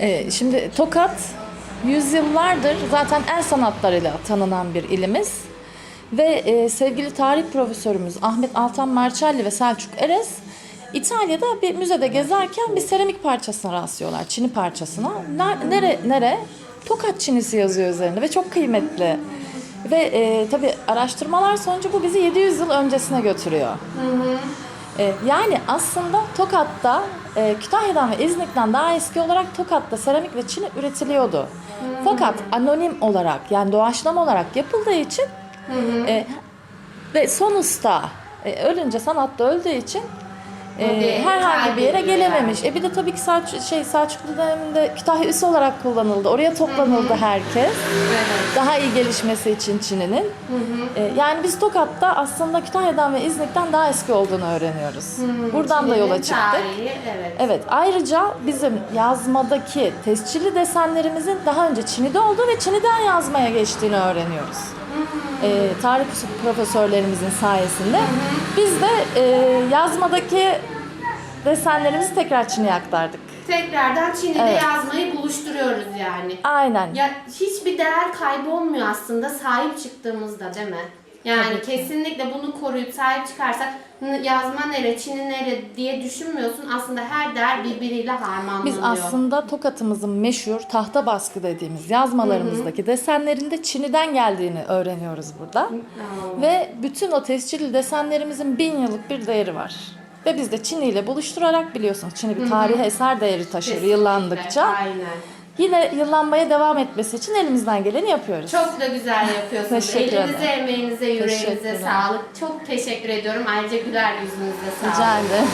Ee, şimdi Tokat yüzyıllardır zaten el sanatlarıyla tanınan bir ilimiz. Ve e, sevgili tarih profesörümüz Ahmet Altan Marçalli ve Selçuk Erez İtalya'da bir müzede gezerken bir seramik parçasına rastlıyorlar. Çini parçasına. Ner- Nere, nere? Tokat çinisi yazıyor üzerinde ve çok kıymetli. Ve e, tabii araştırmalar sonucu bu bizi 700 yıl öncesine götürüyor. E, yani aslında Tokat'ta e, Kütahya'dan ve İznik'ten daha eski olarak Tokat'ta seramik ve çini üretiliyordu. Fakat anonim olarak yani doğaçlama olarak yapıldığı için e, ve son usta e, ölünce sanatta öldüğü için e, herhangi bir yere gelememiş. E bir de tabii ki Selçuk, şey, Selçuklu döneminde Kütahya üssü olarak kullanıldı. Oraya toplanıldı herkes. Evet. Daha iyi gelişmesi için Çin'inin. E, yani biz Tokat'ta aslında Kütahya'dan ve İznik'ten daha eski olduğunu öğreniyoruz. Buradan da Çin'in yola çıktık. Tarihi, evet. Evet, ayrıca bizim yazmadaki tescilli desenlerimizin daha önce Çin'de olduğu ve Çin'den yazmaya geçtiğini öğreniyoruz. Ee, tarih profesörlerimizin sayesinde. Biz de e, yazmadaki desenlerimizi tekrar Çin'e aktardık. Tekrardan Çin'de Evet. yazmayı buluşturuyoruz yani. Aynen. Ya hiçbir değer kaybı olmuyor aslında sahip çıktığımızda değil mi? Yani Tabii ki. kesinlikle bunu koruyup sahip çıkarsak "N- yazma nere, Çin'i nere diye düşünmüyorsun. Aslında her değer birbiriyle harmanlanıyor. Biz aslında Tokat'ımızın meşhur tahta baskı dediğimiz yazmalarımızdaki desenlerinde Çin'den geldiğini öğreniyoruz burada. Aa. Ve bütün o tescilli desenlerimizin bin yıllık bir değeri var. Ve biz de Çin ile buluşturarak biliyorsunuz Çin'i bir tarihi eser değeri taşır Kesinlikle, yıllandıkça. Aynen. Yine yıllanmaya devam etmesi için elimizden geleni yapıyoruz. Çok da güzel yapıyorsunuz. Teşekkür Elinize, ederim. emeğinize, yüreğinize Teşekkürler. sağlık. Çok teşekkür ediyorum. Ayrıca güler yüzünüze sağlık. Rica ederim.